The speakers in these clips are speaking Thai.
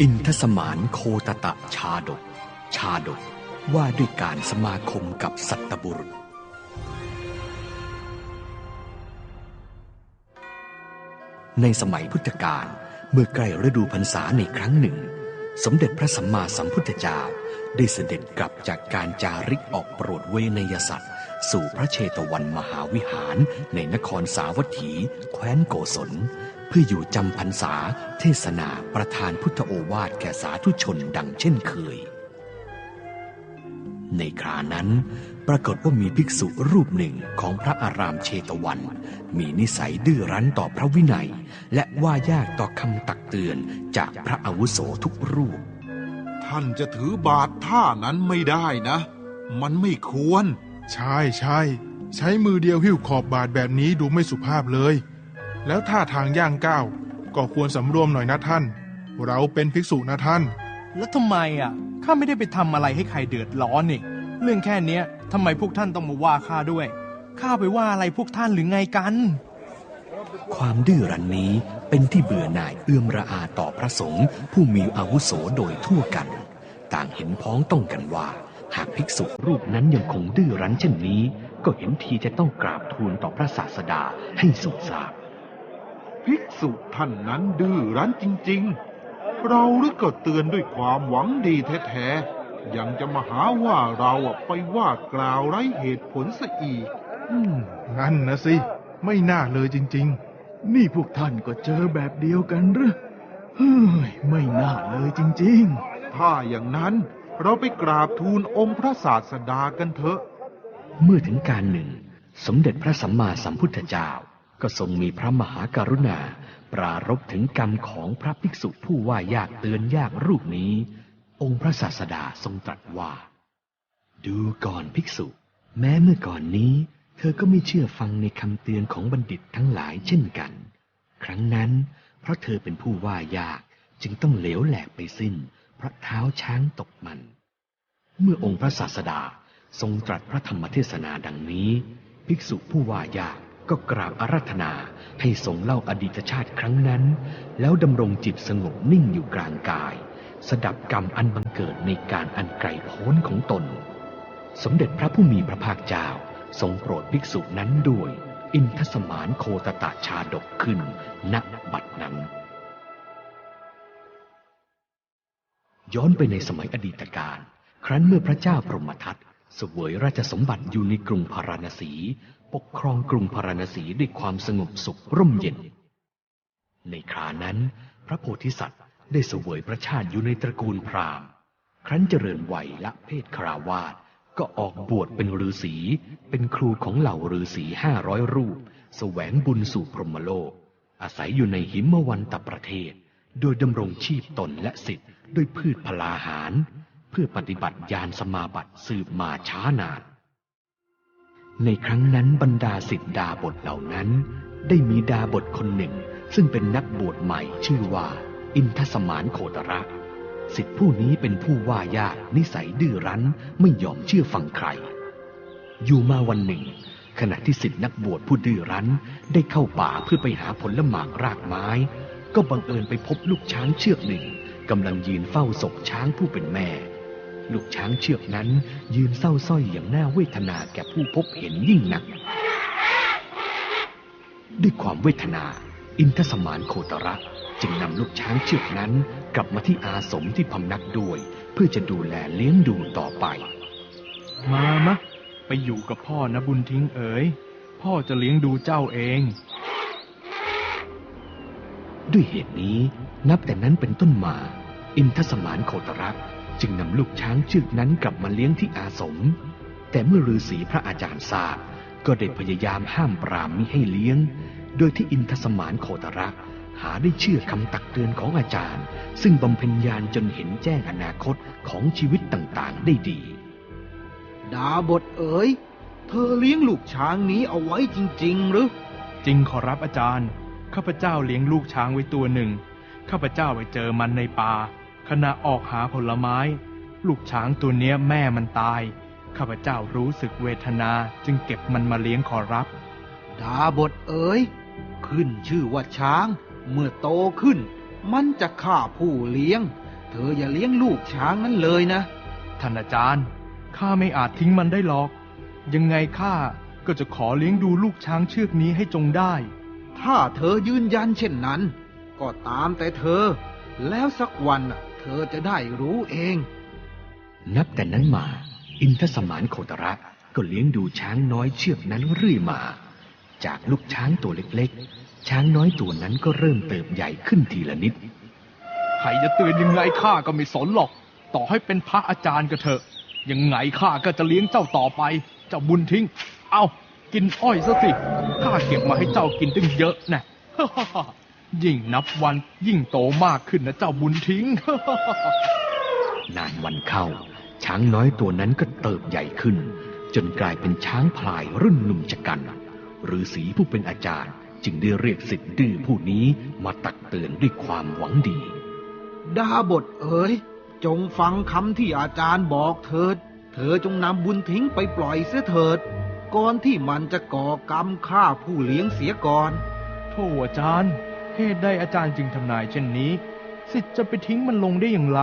อินทสมานโคตตะชาดก ชาดกว่าด้วยการสมาคมกับสัตบุรุษ ในสมัยพุทธกาลเมื่อใกล้ฤดูพรรษาในครั้งหนึ่ง สมเด็จพระสัมมาสัมพุทธเจ้าได้เสด็จกลับจากการจาริกออกโปรดเวนยสัตว์ สู่พระเชตวันมหาวิหารในนครสาวัตถี แคว้นโกศล พื่ออยู่จำพรรษาเทศนาประธานพุทธโอวาทแก่สาธุชนดังเช่นเคย ในครานั้น ปรากฏว่ามีภิกษุรูปหนึ่งของพระอารามเชตวัน มีนิสัยดื้อรั้นต่อพระวินัย และว่ายากต่อคำตักเตือนจากพระอาวุโสทุกรูป ท่านจะถือบาทท่านั้นไม่ได้นะ มันไม่ควร ใช่ใช่ใช้มือเดียวหิ้วขอบบาทแบบนี้ดูไม่สุภาพเลย แล้วท่าทางย่างก้าวก็ควรสำรวมหน่อยนะท่าน เราเป็นภิกษุนะท่าน แล้วทำไมอะข้าไม่ได้ไปทำอะไรให้ใครเดือดร้อนนี่ เรื่องแค่เนี้ยทำไมพวกท่านต้องมาว่าข้าด้วยข้าไปว่าอะไรพวกท่านหรือไงกัน ความดื้อรั้นนี้เป็นที่เบื่อหน่ายเอื้อมระอาต่อพระสงฆ์ผู้มีอาวุโสโดยทั่วกัน ต่างเห็นพ้องต้องกันว่า หากภิกษุรูปนั้นยังคงดื้อรั้นเช่นนี้ ก็เห็นทีจะต้องกราบทูลต่อพระศาสดาให้ทรงทราบ ภิกษุท่านนั้นดื้อรั้นจริง ๆ เราหรือก็เตือนด้วยความหวังดีแท้ๆ ยังจะมาหาว่าเราอะไปว่ากล่าวไร้เหตุผลซะอีกอืมนั่นนะสิ ไม่น่าเลยจริงนี่พวกท่านก็เจอแบบเดียวกันหรือเฮ้ย ไม่น่าเลยจริงถ้าอย่างนั้นเราไปกราบทูลองค์พระศาสดากันเถอะ เมื่อถึงการหนึ่ง สมเด็จพระสัมมาสัมพุทธเจ้า ก็ทรงมีพระมหากรุณา ปรารบถึงกรรมของพระภิกษุผู้ว่ายากเตือนยากรูปนี้ องค์พระศาสดาทรงตรัสว่า ดูก่อนภิกษุ แม้เมื่อก่อนนี้ เธอก็ไม่เชื่อฟังในคำเตือนของบัณฑิตทั้งหลายเช่นกัน ครั้งนั้น เพราะเธอเป็นผู้ว่ายากจึงต้องเหลวแหลกไปสิ้น เพราะเท้าช้างตกมัน เมื่อองค์พระศาสดาทรงตรัสพระธรรมเทศนาดังนี้ ภิกษุผู้ว่ายาก ก็กราบอาราธนาให้ทรงเล่าอดีตชาติครั้งนั้น แล้วดำรงจิตสงบนิ่งอยู่กลางกาย สดับกรรมอันบังเกิดในการอันไกลโพ้นของตน สมเด็จพระผู้มีพระภาคเจ้าทรงโปรดภิกษุนั้นด้วย อินทสมานโคตตะชาดกขึ้นณบัดนั้น ย้อนไปในสมัยอดีตการ ครั้นเมื่อพระเจ้าพรหมทัต สวยราชสมบัติอยู่ในกรุงพาราณสี ปกครองกรุงพาราณสีด้วยความสงบสุขร่มเย็น ในครานั้น พระโพธิสัตว์ได้เสวยพระชาติอยู่ในตระกูลพราหมณ์ ครั้นเจริญวัยละเพศคราวาสก็ออกบวชเป็นฤาษีเป็นครูของเหล่าฤาษีห้าร้อยรูปแสวงบุญสู่พรหมโลก อาศัยอยู่ในหิมวันตประเทศ โดยดำรงชีพตนและสิทธิ์ด้วยพืชพลาหาร พื่อปฏิบัติญาณสมาบัติสืบมาช้านาน ในครั้งนั้นบรรดาสิทธิดาบทเหล่านั้น ได้มีดาบทคนหนึ่ง ซึ่งเป็นนักบวชใหม่ชื่อว่า อินทสมานโคตระสิทธิผู้นี้เป็นผู้ว่ายากนิสัยดื้อรั้นไม่ยอมเชื่อฟังใคร อยู่มาวันหนึ่ง ขณะที่สิทธินักบวชผู้ดื้อรั้นได้เข้าป่าเพื่อไปหาผลละหมากรากไม้ ก็บังเอิญไปพบลูกช้างเชือกหนึ่งกำลังยืนเฝ้าศพช้างผู้เป็นแม่ ลูกช้างเชือกนั้น ยืนเศร้าสร้อยอย่างน่าเวทนาแก่ผู้พบเห็นยิ่งนัก ด้วยความเวทนา อินทสมานโคตระจึงนำลูกช้างเชือกนั้น กลับมาที่อาสมที่พำนักด้วย เพื่อจะดูแลเลี้ยงดูต่อไป มามะ ไปอยู่กับพ่อนะบุญทิ้งเอ๋ยพ่อจะเลี้ยงดูเจ้าเอง ด้วยเหตุนี้นับแต่นั้นเป็นต้นมา อินทสมานโคตระ จึงนำลูกช้างเชือกนั้นกลับมาเลี้ยงที่อาสม แต่เมื่อฤาษีพระอาจารย์ทราบก็ได้พยายามห้ามปรามมิให้เลี้ยง โดยที่อินทสมานโคตระหาได้เชื่อคำตักเตือนของอาจารย์ ซึ่งบำเพ็ญญาณจนเห็นแจ้งอนาคตของชีวิตต่างๆ ได้ดี ดาบทเอ๋ย เธอเลี้ยงลูกช้างนี้เอาไว้จริง ๆ หรือ จริงขอรับอาจารย์ ข้าพเจ้าเลี้ยงลูกช้างไว้ตัวหนึ่ง ข้าพเจ้าไปเจอมันในป่า ขณะออกหาผลไม้ ลูกช้างตัวเนี้ยแม่มันตาย ข้าพเจ้ารู้สึกเวทนาจึงเก็บมันมาเลี้ยงขอรับ ดาบทเอ๋ย ขึ้นชื่อว่าช้าง เมื่อโตขึ้น มันจะฆ่าผู้เลี้ยง เธออย่าเลี้ยงลูกช้างนั้นเลยนะ ท่านอาจารย์ ข้าไม่อาจทิ้งมันได้หรอก ยังไงข้าก็จะขอเลี้ยงดูลูกช้างเชือกนี้ให้จงได้ ถ้าเธอยืนยันเช่นนั้น ก็ตามแต่เธอ แล้วสักวันน่ะ เธอจะได้รู้เอง นับแต่นั้นมา อินทสมานโคตระก็เลี้ยงดูช้างน้อยเชือกนั้นเรื่อยมา จากลูกช้างตัวเล็กๆ ช้างน้อยตัวนั้นก็เริ่มเติบใหญ่ขึ้นทีละนิด ใครจะเตือนยังไงข้าก็ไม่สนหรอก ต่อให้เป็นพระอาจารย์ก็เถอะ ยังไงข้าก็จะเลี้ยงเจ้าต่อไป เจ้าบุญทิ้ง เอากินอ้อยซะสิ ข้าเก็บมาให้เจ้ากินตั้งเยอะนะ ยิ่งนับวันยิ่งโตมากขึ้นนะเจ้าบุญทิ้ง นานวันเข้า ช้างน้อยตัวนั้นก็เติบใหญ่ขึ้น จนกลายเป็นช้างพลายรุ่นหนุ่มชะกันฤาษีผู้เป็นอาจารย์ จึงได้เรียกสิทธิ์ดื้อผู้นี้มาตักเตือนด้วยความหวังดี ดาบทเอ๋ยจงฟังคำที่อาจารย์บอกเถิด เธอจงนำบุญทิ้งไปปล่อยเสียเถิด ก่อนที่มันจะก่อกรรมฆ่าผู้เลี้ยงเสียก่อนโธ่อาจารย์ เหตุใดอาจารย์จึงทำนายเช่นนี้ สิทธิ์จะไปทิ้งมันลงได้อย่างไร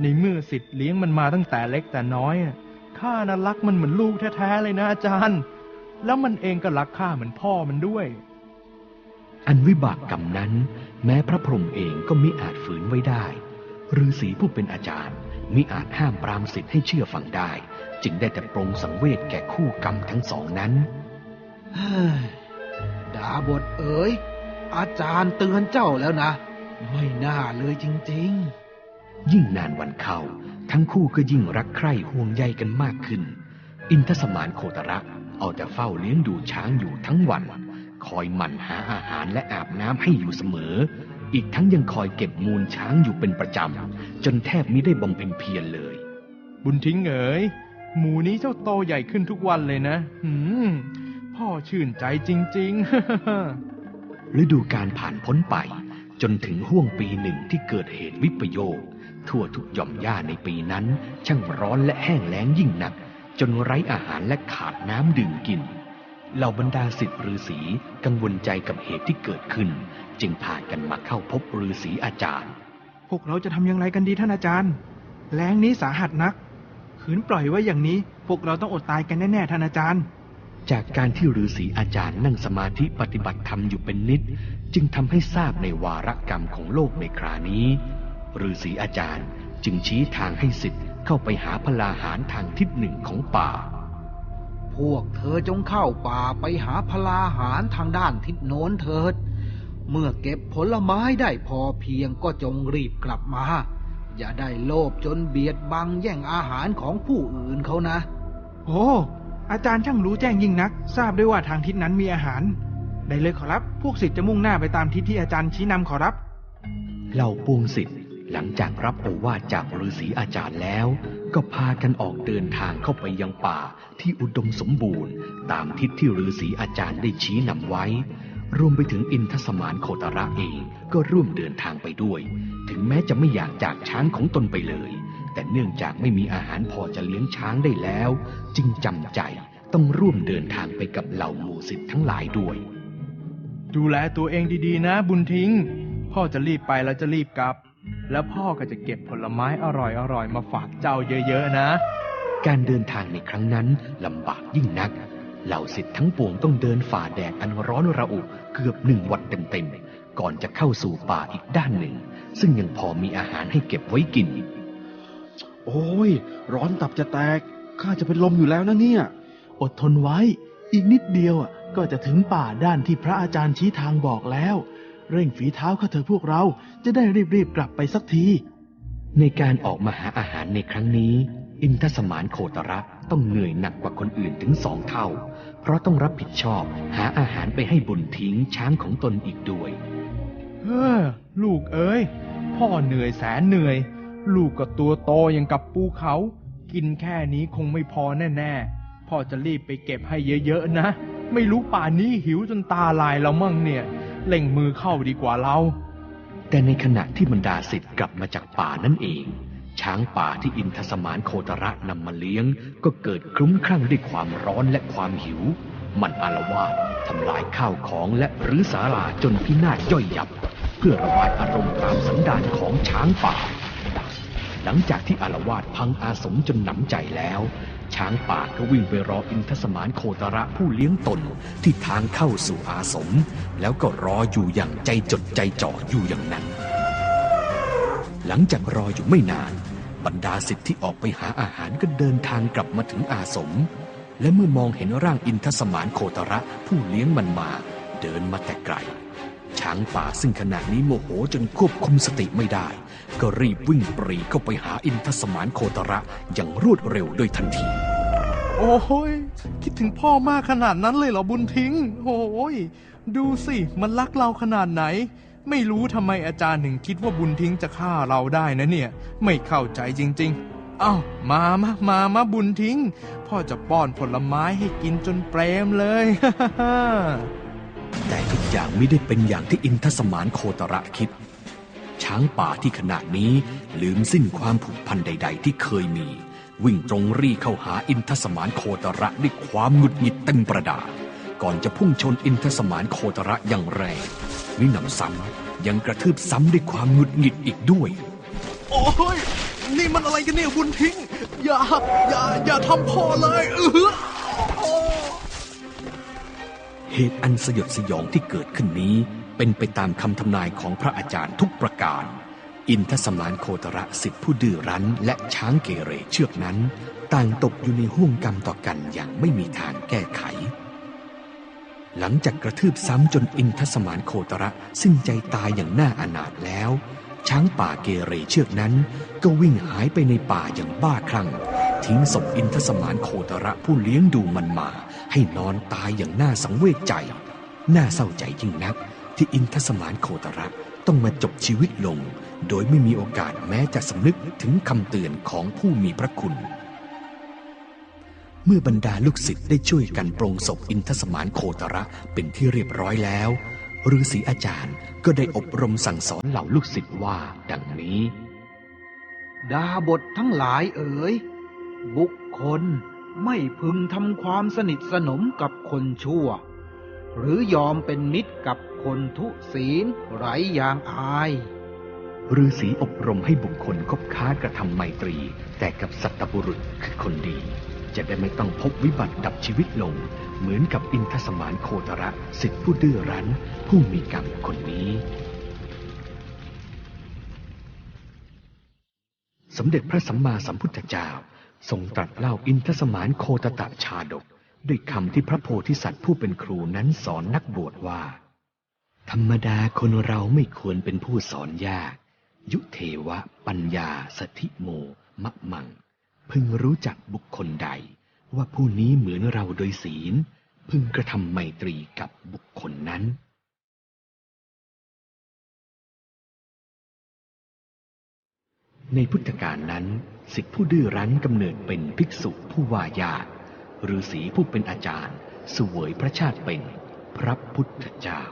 ในเมื่อสิทธิ์เลี้ยงมันมาตั้งแต่เล็กแต่น้อยอะข้าน่ะรักมันเหมือนลูกแท้ๆเลยนะอาจารย์ แล้วมันเองก็รักข้าเหมือนพ่อมันด้วย อันวิบากกรรมนั้น แม้พระพรหมเองก็มิอาจฝืนไว้ได้ฤาษีผู้เป็นอาจารย์มิอาจห้ามปรามสิทธิ์ให้เชื่อฟังได้ จึงได้แต่ปรงสังเวชแก่คู่กรรมทั้งสองนั้นเฮ้ยดาบทเอ๋ย อาจารย์เตือนเจ้าแล้วนะ ไม่น่าเลยจริงยิ่งนานวันเข้า ทั้งคู่ก็ยิ่งรักใคร่ห่วงใยกันมากขึ้น อินทสมานโคตระเอาแต่เฝ้าเลี้ยงดูช้างอยู่ทั้งวัน คอยหมั่นหาอาหารและอาบน้ำให้อยู่เสมอ อีกทั้งยังคอยเก็บมูลช้างอยู่เป็นประจำ จนแทบมิได้บำเพ็ญเพียรเลย บุญทิ้งเอ๋ยหมูนี้เจ้าโตใหญ่ขึ้นทุกวันเลยนะ หืมพ่อชื่นใจจริง ๆ ฤดูการผ่านพ้นไป จนถึงห่วงปีหนึ่งที่เกิดเหตุวิปโยค ทั่วทุกหย่อมหญ้าในปีนั้น ช่างร้อนและแห้งแล้งยิ่งหนัก จนไร้อาหารและขาดน้ำดื่มกินเหล่าบรรดาศิษย์ฤาษีกังวลใจกับเหตุที่เกิดขึ้น จึงพากันมาเข้าพบฤาษีอาจารย์ พวกเราจะทำอย่างไรกันดีท่านอาจารย์ แรงนี้สาหัสนัก ขืนปล่อยไว้อย่างนี้ พวกเราต้องอดตายกันแน่ๆท่านอาจารย์ จากการที่ฤาษีอาจารย์นั่งสมาธิปฏิบัติธรรมอยู่เป็นนิด จึงทำให้ทราบในวาระกรรมของโลกในครานี้ฤาษีอาจารย์จึงชี้ทางให้สิทธิ์เข้าไปหาพลาหารทางทิศหนึ่งของป่าๆพวกเธอจงเข้าป่าไปหาพลาหารทางด้านทิศโน้นเถิด เมื่อเก็บผลไม้ได้พอเพียงก็จงรีบกลับมา อย่าได้โลภจนเบียดบังแย่งอาหารของผู้อื่นเขานะ โอ้ อาจารย์ช่างรู้แจ้งยิ่งนัก ทราบด้วยว่าทางทิศนั้นมีอาหาร ได้เลยขอรับ พวกศิษย์จะมุ่งหน้าไปตามทิศที่อาจารย์ชี้นำขอรับ เหล่าปวงศิษย์หลังจากรับโอวาทจากฤาษีอาจารย์แล้ว ก็พากันออกเดินทางเข้าไปยังป่าที่อุดมสมบูรณ์ ตามทิศที่ฤาษีอาจารย์ได้ชี้นำไว้ รวมไปถึงอินทสมานโคตระเองก็ร่วมเดินทางไปด้วย ถึงแม้จะไม่อยากจากช้างของตนไปเลย แต่เนื่องจากไม่มีอาหารพอจะเลี้ยงช้างได้แล้ว จึงจำใจต้องร่วมเดินทางไปกับเหล่าหมู่ศิษย์ทั้งหลายด้วย ดูแลตัวเองดีๆ นะ บุญทิ้ง พ่อจะรีบไปแล้วจะรีบกลับ แล้วพ่อก็จะเก็บผลไม้อร่อยๆมาฝากเจ้าเยอะๆนะ การเดินทางในครั้งนั้นลำบากยิ่งนัก เหล่าศิษย์ทั้งปวงต้องเดินฝ่าแดดอันร้อนระอุเกือบหนึ่งวันเต็มๆก่อนจะเข้าสู่ป่าอีกด้านหนึ่ง ซึ่งยังพอมีอาหารให้เก็บไว้กิน โอ้ย ร้อนตับจะแตก ข้าจะเป็นลมอยู่แล้วนะเนี่ย อดทนไว้ อีกนิดเดียวอะก็จะถึงป่าด้านที่พระอาจารย์ชี้ทางบอกแล้ว เร่งฝีเท้าเข้าเถอะพวกเราจะได้รีบๆกลับไปสักที ในการออกมาหาอาหารในครั้งนี้ อินทสมานโคตระต้องเหนื่อยหนักกว่าคนอื่นถึงสองเท่า เพราะต้องรับผิดชอบหาอาหารไปให้บุญทิ้งช้างของตนอีกด้วยเฮ้อลูกเอ้ย พ่อเหนื่อยแสนเหนื่อย ลูกก็ตัวโตอย่างกับปูเขา กินแค่นี้คงไม่พอแน่ๆ พ่อจะรีบไปเก็บให้เยอะๆนะ ไม่รู้ป่านนี้หิวจนตาลายแล้วมั่งเนี่ยเล่งมือเข้าดีกว่าเรา แต่ในขณะที่บรรดาศิษย์กลับมาจากป่านั่นเอง ช้างป่าที่อินทสมานโคตระนำมาเลี้ยง ก็เกิดคลุ้มคลั่งด้วยความร้อนและความหิว มันอารวาสทำลายข้าวของและหรือศาลาจนพินาศย่อยยับ เพื่อระบายอารมณ์ตามสันดานของช้างป่า หลังจากที่อารวาสพังอาสมจนหนำใจแล้ว ช้างป่าก็วิ่งไปรออินทสมานโคตระผู้เลี้ยงตนที่ทางเข้าสู่อาสม แล้วก็รออยู่อย่างใจจดใจจ่ออยู่อย่างนั้น หลังจากรออยู่ไม่นาน บรรดาสิทธิ์ที่ออกไปหาอาหารก็เดินทางกลับมาถึงอาสม และเมื่อมองเห็นร่างอินทสมานโคตระผู้เลี้ยงมันมา เดินมาแต่ไกล ช้างป่าซึ่งขณะนี้โมโหจนควบคุมสติไม่ได้ ก็รีบวิ่งปรีเข้าไปหาอินทสมานโคตระอย่างรวดเร็วโดยทันที โอ้ยคิดถึงพ่อมากขนาดนั้นเลยเหรอบุญทิ้ง โอ้ยดูสิมันรักเราขนาดไหน ไม่รู้ทำไมอาจารย์ถึงคิดว่าบุญทิ้งจะฆ่าเราได้นะเนี่ย ไม่เข้าใจจริง ๆ เอ้ามามามามาบุญทิ้ง พ่อจะป้อนผลไม้ให้กินจนเปรมเลย แต่ทุกอย่างไม่ได้เป็นอย่างที่อินทสมานโคตระคิด ช้างป่าที่ขณะนี้ลืมสิ้นความผูกพันใด ๆ ที่เคยมี วิ่งตรงรีเข้าหาอินทสมานโคตระด้วยความหงุดหงิดเต็มประดา ก่อนจะพุ่งชนอินทสมานโคตระอย่างแรงมิหนำซ้ำยังกระทืบซ้ำด้วยความหงุดหงิดอีกด้วย โอ้ยนี่มันอะไรกันเนี่ยบุญทิ้ง อย่า อย่า อย่าทำพ่อเลยเออ ตุอันสยดสยองที่เกิดขึ้นนี้ เป็นไปตามคำทำนายของพระอาจารย์ทุกประการ อินทสมานโคตระสิทธิผู้ดื้อรั้น และช้างเกเรเชือกนั้น ต่างตกอยู่ในห่วงกรรมต่อกันอย่างไม่มีทางแก้ไข หลังจากกระทืบซ้ำจนอินทสมานโคตระสิ้นใจตายอย่างน่าอนาถแล้ว ช้างป่าเกเรเชือกนั้น ก็วิ่งหายไปในป่าอย่างบ้าคลั่ง ทิ้งศพอินทสมานโคตระผู้เลี้ยงดูมันมา ให้นอนตายอย่างน่าสังเวชใจ น่าเศร้าใจยิ่งนัก ที่อินทสมานโคตระต้องมาจบชีวิตลง โดยไม่มีโอกาสแม้จะสำนึกถึงคำเตือนของผู้มีพระคุณ เมื่อบรรดาลูกศิษย์ได้ช่วยกันปรงศพอินทสมานโคตระเป็นที่เรียบร้อยแล้วฤาษีอาจารย์ก็ได้อบรมสั่งสอนเหล่าลูกศิษย์ว่าดังนี้ ดาบททั้งหลายเอ๋ย บุคคลไม่พึงทำความสนิทสนมกับคนชั่ว หรือยอมเป็นมิตรกับคนทุศีลไร้ยางอายฤาษีอบรมให้บุคคลคบค้ากระทำไมตรี แต่กับสัตบุรุษคือคนดี จะได้ไม่ต้องพบวิบัติดับชีวิตลง เหมือนกับอินทสมานโคตระสิทธิผู้ดื้อรั้น ผู้มีกรรมคนนี้ สมเด็จพระสัมมาสัมพุทธเจ้า ทรงตรัสเล่าอินทสมานโคตตะชาดก ด้วยคำที่พระโพธิสัตว์ผู้เป็นครูนั้นสอนนักบวชว่า ธรรมดาคนเราไม่ควรเป็นผู้สอนยาก ยุเทวะ ปัญญาสถิโม มะมัง พึงรู้จักบุคคลใด ว่าผู้นี้เหมือนเราโดยศีล พึงกระทำไมตรีกับบุคคลนั้นในพุทธกาลนั้น สิทธิผู้ดื้อรั้นกำเนิดเป็นภิกษุผู้วายาตฤาษีผู้เป็นอาจารย์สวยพระชาติเป็นพระพุทธเจ้า